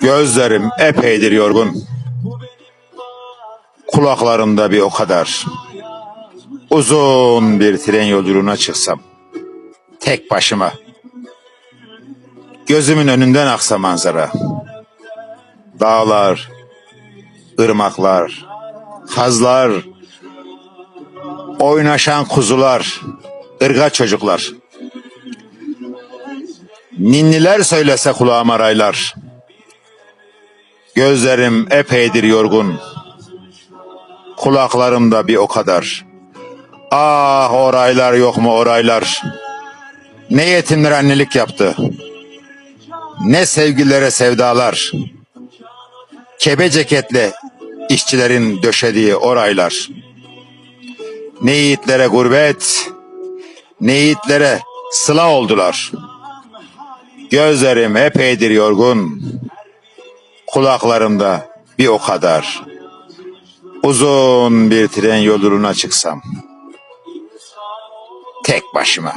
Gözlerim epeydir yorgun. Kulaklarımda bir o kadar. Uzun bir tren yolculuğuna çıksam. Tek başıma. Gözümün önünden aksa manzara. Dağlar, ırmaklar, kazlar, oynaşan kuzular, ırga çocuklar. Ninniler söylese kulağıma raylar. Gözlerim epeydir yorgun. Kulaklarımda bir o kadar. Ah oraylar yok mu oraylar. Ne yetimler annelik yaptı. Ne sevgililere sevdalar. Kebe ceketli işçilerin döşediği oraylar. Ne yiğitlere gurbet, ne yiğitlere sıla oldular. Gözlerim epeydir yorgun. Kulaklarımda bir o kadar. Uzun bir tren yoluna çıksam. Tek başıma.